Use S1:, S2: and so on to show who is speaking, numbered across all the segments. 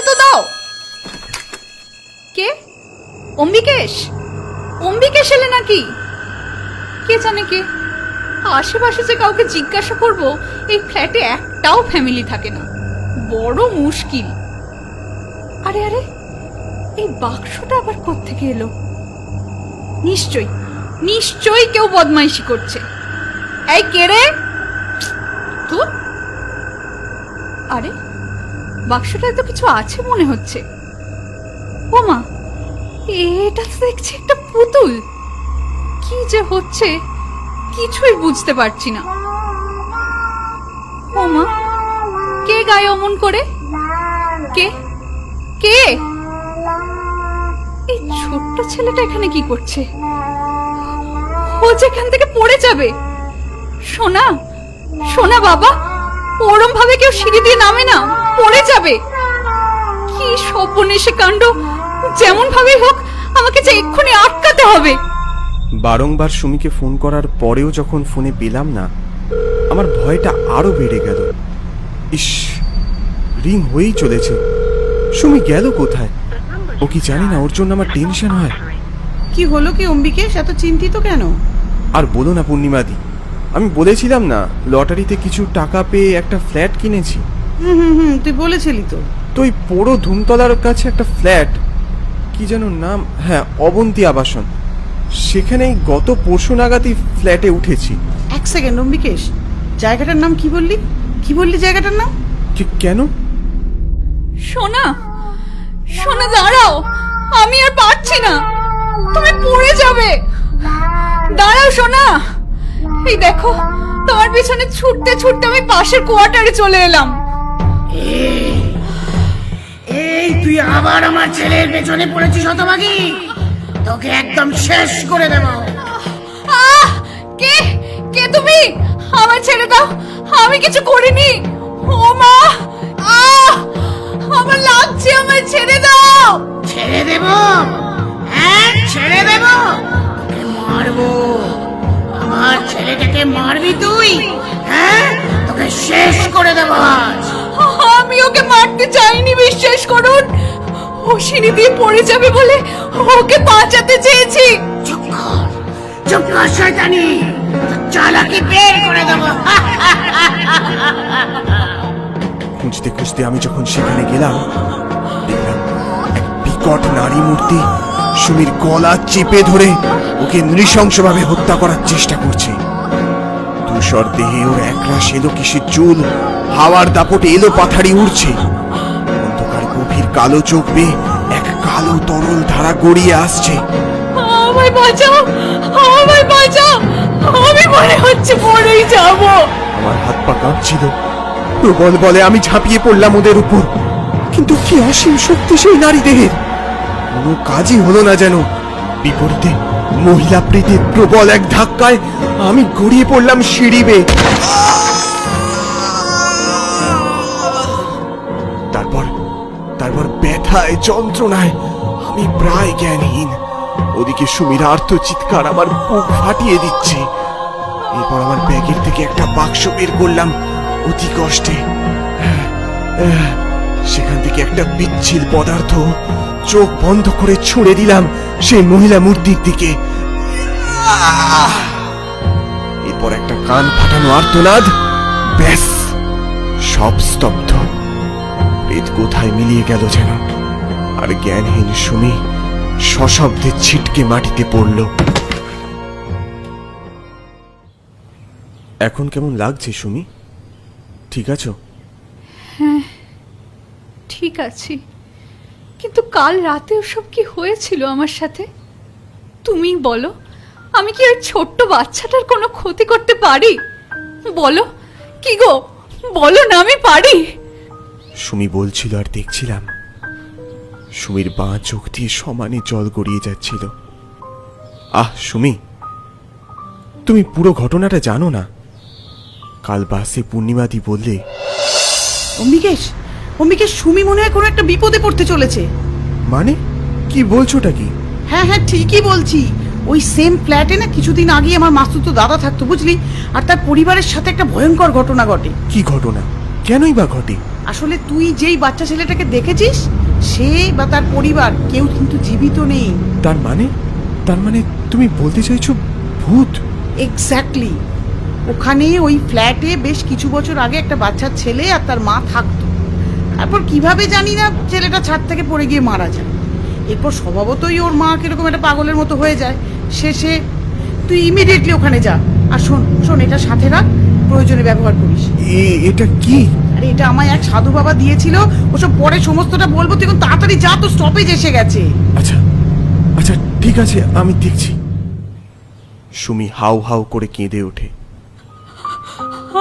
S1: ঢুকতে তো দাও। কে? অম্বিকেশ? অম্বিকেশ এলে নাকি? কে জানে কে? আশেপাশে যে কাউকে জিজ্ঞাসা করব, এই ফ্ল্যাটে একটাও ফ্যামিলি থাকে না। বড় মুশকিল। আরে আরে, এই বাক্সটা আবার কোত্থেকে এলো? নিশ্চয়ই নিশ্চয়ই কেউ বদমাইশি করছে। এই কে রে? আরে বাক্সটায় তো কিছু আছে মনে হচ্ছে। ও মা এটা দেখছি একটা পুতুল। কি যে হচ্ছে, কিছুই বুঝতে পারছি না। ও মা কে গায়ে অমন করে? কে? কে? এই ছোট্ট ছেলেটা এখানে কি করছে? ও যেখান থেকে পড়ে যাবে। সোনা সোনা বাবা ওরম ভাবে কেউ সিঁড়ি দিয়ে নামে না। পড়ে যাবে। কি সপনেশে কাণ্ড? যেমন ভাবে হোক আমাকে যে এক্ষুনি আটকাতে হবে।
S2: বারংবার সুমিকে ফোন করার পরেও যখন ফোনে পেলাম না আমার ভয়টা আরও বেড়ে গেল। ইস রিং হয়েই চলেছে। সুমি গেল কোথায়? ও কি জানি না ওর জন্য আমার টেনশন হয়।
S3: কি হলো কি অম্বিকেশ? এত চিন্তিত কেন?
S2: আর বলো না পূর্ণিমাদি আমি বলেছিলাম না লটারিতে কিছু টাকা পেয়ে একটা ফ্ল্যাট কিনেছি।
S3: হুম হুম হুম তুই বলেছিলি তো।
S2: তো ওই পোড়ো ধুমতলার কাছে একটা ফ্ল্যাট কি যেন নাম হ্যাঁ অবন্তী আবাসন। সেখানেই গত পরশু নাগাদই ফ্ল্যাটে উঠেছি।
S3: এক সেকেন্ড অম্বিকেশ জায়গাটার নাম কি বললি? কি বললি জায়গাটার নাম?
S2: কে- কেন?
S1: সোনা সোনা দাঁড়াও আমি আর পারছি না। তুমি পড়ে যাবে। দাঁড়াও সোনা। এই দেখো তোমার পিছনে ছুটতে ছুটতে আমি পাশের কোয়ার্টারে চলে এলাম।
S4: এই তুই আবার আমার ছেলের পেছনে পড়েছিস হতভাগী? তোকে একদম শেষ করে দেব।
S1: কে? কে তুমি? আমার ছেড়ে দাও। আমি কিছু করিনি। ও মা! আমার লাগছে আমার ছেড়ে দাও।
S4: ছেড়ে দেব? হ্যাঁ ছেড়ে দেব। তোকে মারবো। আমার ছেলেটাকে মারবি তুই? হ্যাঁ তোকে শেষ করে দেব আজ।
S1: আমি ওকে মারতে চাইনি বিশ্বাস করুন। ও সিঁড়ি দিয়ে পড়ে যাবে বলে ওকে বাঁচাতে চেয়েছি।
S4: চুপ কর চুপ কর শয়তানি। চালাকি বের করে দেবো।
S2: খুঁজতে খুঁজতে আমি যখন সেখানে গেলাম দেখলাম বিকট নারী মূর্তি সুমির গলা চেপে ধরে ওকে নৃশংসভাবে হত্যা করার চেষ্টা করছে। ধূসর দেহে ওর একরাশ এলো কিসের চুল হাওয়ার দাপটে এলো পাথারি উড়ছে। অন্ধকার গভীর কালো চোখ বেয়ে এক কালো তরল ধারা গড়িয়ে আসছে।
S1: আমায় বাঁচাও! আমায় বাঁচাও! আমি মনে হচ্ছে পড়েই যাব।
S2: আমার হাত পা কাঁপছিল। প্রবল বলে আমি ঝাঁপিয়ে পড়লাম ওদের উপর। কিন্তু কি অসীম শক্তি সেই নারী দেহের কোনো কাজই হলো না যেন। বিপরীতে মহিলা প্রীতির প্রবল এক ধাক্কায় আমি গড়িয়ে পড়লাম সিঁড়ি বেয়ে। তারপর তারপর ব্যথায় যন্ত্রণায় আমি প্রায় জ্ঞানহীন। ওদিকে সুমির আর্থ চিৎকার আমার বুক ফাটিয়ে দিচ্ছে। এরপর আমার ব্যাগের থেকে একটা বাক্স বের করলাম অতি কষ্টে। আহ, সেখান থেকে একটা পিচ্ছিল পদার্থ চোখ বন্ধ করে ছুঁড়ে দিলাম সেই মহিলা মূর্তির দিকে! এরপর একটা কান ফাটানো আর্তনাদ। ব্যাস, সব স্তব্ধ। প্রেত কোথায় মিলিয়ে গেল যেন? আর জ্ঞানহীন সুমি সশব্দে ছিটকে মাটিতে পড়ল। এখন কেমন লাগছে সুমি? ঠিক আছো?
S1: ঠিক আছে। কিন্তু কাল রাতে ওসব কি হয়েছিল আমার সাথে? তুমি বলো আমি কি ওই ছোট্ট বাচ্চাটার কোনো ক্ষতি করতে পারি? বলো কি গো? বলো না আমি পারি।
S2: সুমি বলছিল আর দেখছিলাম। সুমির বাঁ চোখ দিয়ে সমানে জল গড়িয়ে যাচ্ছিল। আহ সুমি তুমি পুরো ঘটনাটা জানো না? কাল বাসে পূর্ণিমাদি বললে
S3: অম্বিকেশ অম্বিকেশ সুমি মনে হয় কোনো একটা বিপদে পড়তে চলেছে।
S2: মানে? কি বলছোটা কি?
S3: হ্যাঁ হ্যাঁ ঠিকই বলছি। ওই সেম ফ্ল্যাটে না কিছুদিন আগে আমার মাস্তুতো দাদা থাকতো বুঝলি? আর তার পরিবারের সাথে একটা ভয়ঙ্কর ঘটনা ঘটে।
S2: কি ঘটনা? কেনই বা ঘটে?
S3: আসলে তুই যেই বাচ্চা ছেলেটাকে দেখেছিস সে বা তার পরিবার কেউ কিন্তু জীবিত নেই।
S2: তার মানে? তার মানে তুমি বলতে চাইছো ভূত?
S3: এক্স্যাক্টলি ওখানে ওই ফ্ল্যাটে বেশ কিছু বছর আগে একটা বাচ্চার ছেলে আর তার মা থাকতো। তারপর কীভাবে জানি না ছেলেটা ছাদ থেকে পড়ে গিয়ে মারা যায়। এরপর স্বভাবতই ওর মা কীরকম একটা পাগলের মতো হয়ে যায়। শেষে তুই ইমিডিয়েটলি ওখানে যা। আর শোন শোন এটা সাথে রাখ প্রয়োজনে ব্যবহার করিস।
S2: এ- এটা কি?
S3: আরে এটা আমায় এক সাধু বাবা দিয়েছিল। ওসব পরে সমস্তটা বলব তুই এখন তাড়াতাড়ি যা তো স্টপেজ এসে গেছে।
S2: আচ্ছা আচ্ছা ঠিক আছে আমি দেখছি। সুমি হাউ হাউ করে কেঁদে ওঠে।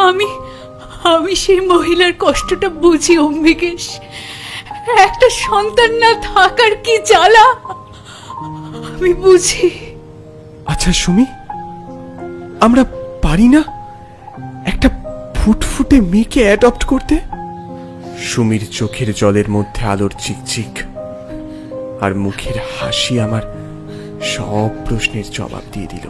S1: আমি আমি সেই মহিলার কষ্টটা বুঝি অম্বিকেশ। একটা সন্তান না থাকার কি জ্বালা? আমি বুঝি।
S2: আচ্ছা সুমি আমরা পারি না একটা ফুটফুটে মেয়েকে অ্যাডপ্ট করতে? সুমির চোখের জলের মধ্যে আলোর চিকচিক আর মুখের হাসি আমার সব প্রশ্নের জবাব দিয়ে দিল।